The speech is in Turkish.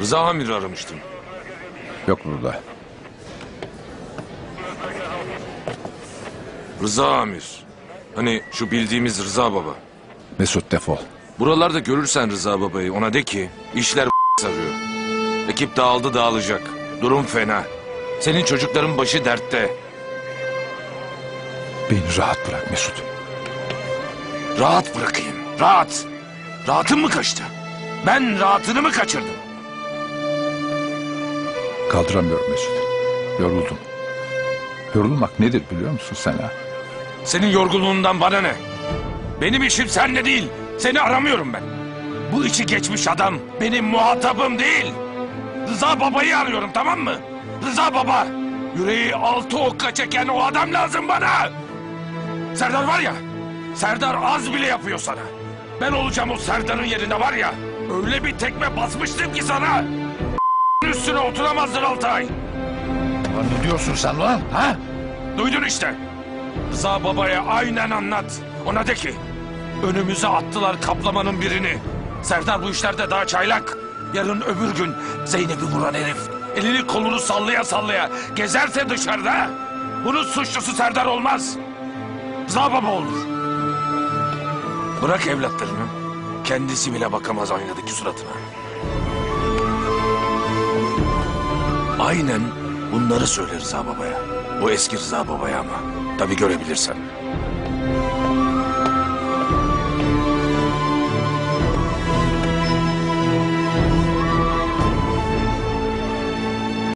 Rıza Amir'i aramıştım. Yok burada. Rıza Amir. Hani şu bildiğimiz Rıza Baba. Mesut defol. Buralarda görürsen Rıza Baba'yı ona de ki işler sarıyor. Ekip dağıldı dağılacak. Durum fena. Senin çocukların başı dertte. Beni rahat bırak Mesut. Rahat bırakayım. Rahat. Rahatın mı kaçtı? Ben rahatını mı kaçırdım? Kaldıramıyorum Mesut. Yoruldum. Yorulmak nedir biliyor musun sen ha? Senin yorgunluğundan bana ne? Benim işim seninle değil. Seni aramıyorum ben. Bu içi geçmiş adam benim muhatabım değil. Rıza babayı arıyorum tamam mı? Rıza baba. Yüreği altı okka çeken o adam lazım bana. Serdar var ya. Serdar az bile yapıyor sana. Ben olacağım o Serdar'ın yerinde var ya. Öyle bir tekme basmıştım ki sana. Üstüne oturamazdın Altay. Lan ne diyorsun sen lan? Ha? Duydun işte. Rıza babaya aynen anlat. Ona de ki önümüze attılar kaplamanın birini. Serdar bu işlerde daha çaylak. Yarın öbür gün Zeynep'i vuran herif elini kolunu sallaya sallaya gezerse dışarıda bunun suçlusu Serdar olmaz. Rıza baba olur. Bırak evlatlarını. Kendisi bile bakamaz aynadaki suratına. Aynen bunları söyle Rıza babaya. Bu eski Rıza babaya ama. Tabii görebilirsen.